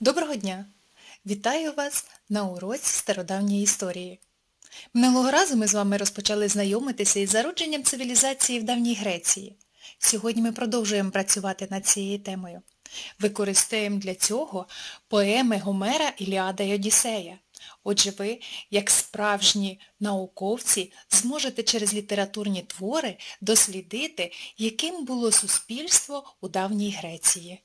Доброго дня! Вітаю вас на уроці стародавньої історії. Минулого разу ми з вами розпочали знайомитися із зародженням цивілізації в давній Греції. Сьогодні ми продовжуємо працювати над цією темою. Використаємо для цього поеми Гомера, Іліада й Одіссея. Отже, ви, як справжні науковці, зможете через літературні твори дослідити, яким було суспільство у давній Греції.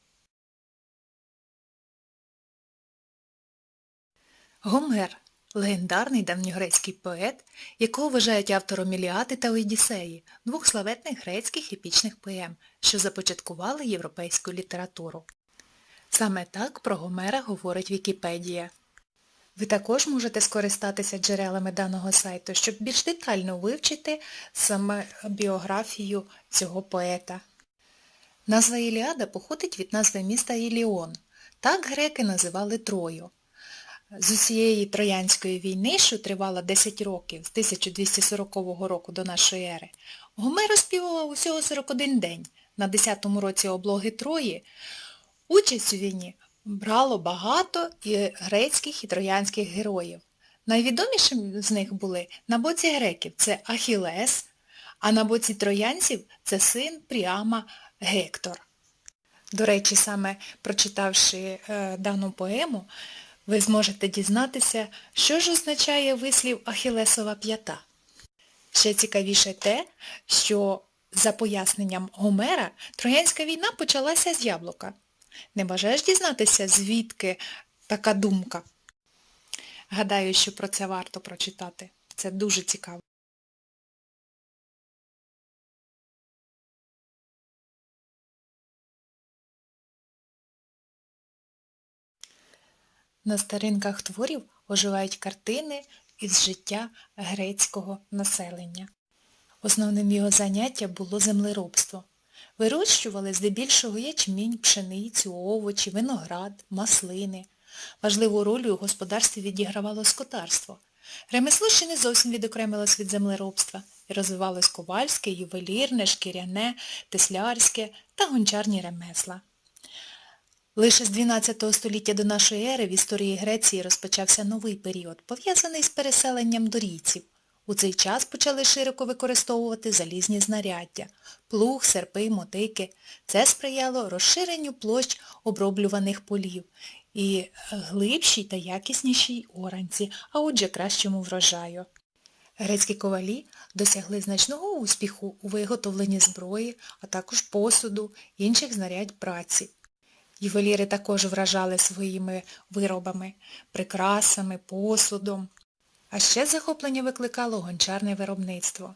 Гомер – легендарний давньогрецький поет, якого вважають автором Іліади та Одіссеї, двох славетних грецьких епічних поем, що започаткували європейську літературу. Саме так про Гомера говорить Вікіпедія. Ви також можете скористатися джерелами даного сайту, щоб більш детально вивчити саме біографію цього поета. Назва Іліада походить від назви міста Іліон. Так греки називали Трою. З усієї Троянської війни, що тривала 10 років, з 1240 року до нашої ери, Гомер оспівував усього 41 день. На 10-му році облоги Трої участь у війні брало багато і грецьких і троянських героїв. Найвідомішим з них були на боці греків це Ахілес, а на боці троянців це син Пріама Гектор. До речі, саме прочитавши е, дану поему, ви зможете дізнатися, що ж означає вислів Ахілесова п'ята. Ще цікавіше те, що за поясненням Гомера Троянська війна почалася з яблука. Не бажаєш дізнатися, звідки така думка? Гадаю, що про це варто прочитати. Це дуже цікаво. На старинках творів оживають картини із життя грецького населення. Основним його заняття було землеробство. Вирощували здебільшого ячмінь, пшеницю, овочі, виноград, маслини. Важливу роль у господарстві відігравало скотарство. Ремесло ще не зовсім відокремилось від землеробства і розвивалось ковальське, ювелірне, шкіряне, теслярське та гончарні ремесла. Лише з 12 століття до нашої ери в історії Греції розпочався новий період, пов'язаний з переселенням дорійців. У цей час почали широко використовувати залізні знаряддя – плуг, серпи, мотики. Це сприяло розширенню площ оброблюваних полів і глибшій та якіснішій оранці, а отже кращому врожаю. Грецькі ковалі досягли значного успіху у виготовленні зброї, а також посуду, інших знарядь праці. Ювеліри також вражали своїми виробами, прикрасами, посудом. А ще захоплення викликало гончарне виробництво.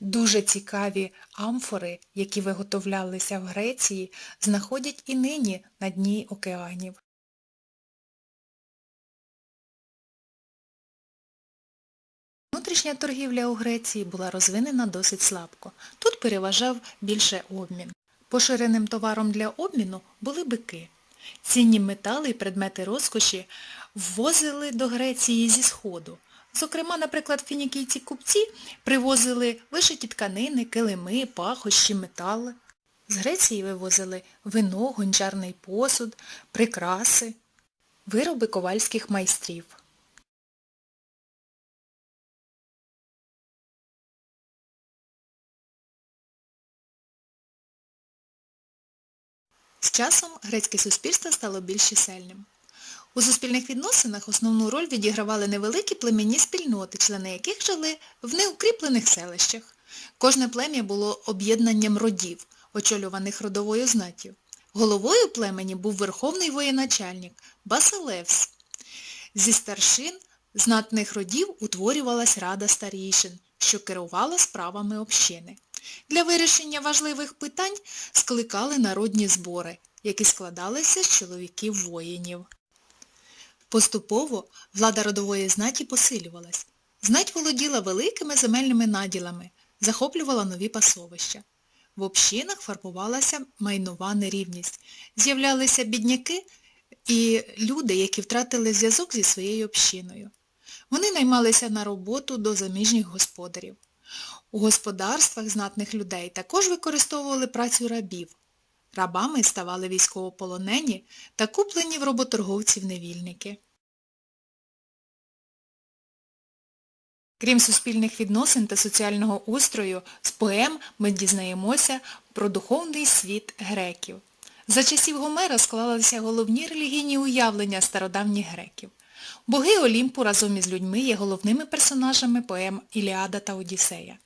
Дуже цікаві амфори, які виготовлялися в Греції, знаходять і нині на дні океанів. Внутрішня торгівля у Греції була розвинена досить слабко. Тут переважав більше обмін. Поширеним товаром для обміну були бики. Цінні метали і предмети розкоші ввозили до Греції зі Сходу. Зокрема, наприклад, фінікійці купці привозили вишиті тканини, килими, пахощі, метали. З Греції вивозили вино, гончарний посуд, прикраси, вироби ковальських майстрів. З часом грецьке суспільство стало більш чисельним. У суспільних відносинах основну роль відігравали невеликі племінні спільноти, члени яких жили в неукріплених селищах. Кожне плем'я було об'єднанням родів, очолюваних родовою знаттю. Головою племені був верховний воєначальник Басилевс. Зі старшин знатних родів утворювалась рада старішин, що керувала справами общини. Для вирішення важливих питань скликали народні збори, які складалися з чоловіків-воїнів. Поступово влада родової знаті посилювалась. Знать володіла великими земельними наділами, захоплювала нові пасовища. В общинах фарбувалася майнова нерівність. З'являлися бідняки і люди, які втратили зв'язок зі своєю общиною. Вони наймалися на роботу до заміжніх господарів. У господарствах знатних людей також використовували працю рабів. Рабами ставали військовополонені та куплені в роботорговців невільники. Крім суспільних відносин та соціального устрою, з поем ми дізнаємося про духовний світ греків. За часів Гомера склалися головні релігійні уявлення стародавніх греків. Боги Олімпу разом із людьми є головними персонажами поем Іліада та Одіссея.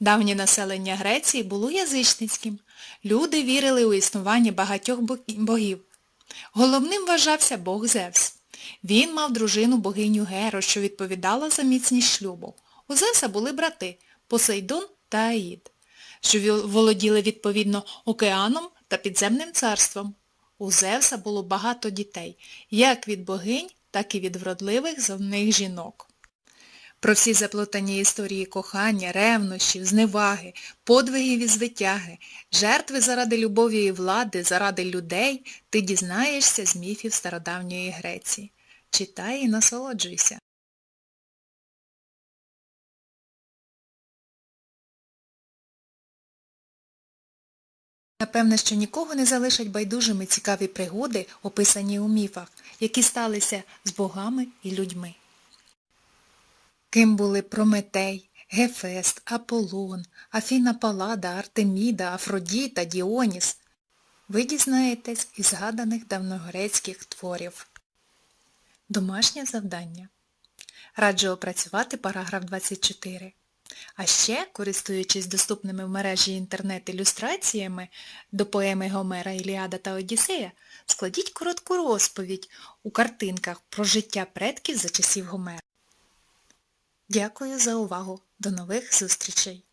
Давнє населення Греції було язичницьким. Люди вірили у існування багатьох богів. Головним вважався бог Зевс. Він мав дружину богиню Геру, що відповідала за міцність шлюбу. У Зевса були брати Посейдон та Аїд, що володіли відповідно океаном та підземним царством. У Зевса було багато дітей, як від богинь, так і від вродливих зовних жінок. Про всі заплутані історії кохання, ревнощів, зневаги, подвигів і звитяги, жертви заради любові і влади, заради людей ти дізнаєшся з міфів стародавньої Греції. Читай і насолоджуйся. Напевне, що нікого не залишать байдужими цікаві пригоди, описані у міфах, які сталися з богами і людьми. Ким були Прометей, Гефест, Аполлон, Афіна Палада, Артеміда, Афродіта, Діоніс. Ви дізнаєтесь із згаданих давньогрецьких творів. Домашнє завдання. Раджу опрацювати параграф 24. А ще, користуючись доступними в мережі інтернет ілюстраціями до поеми Гомера Іліада та Одіссея, складіть коротку розповідь у картинках про життя предків за часів Гомера. Дякую за увагу. До нових зустрічей!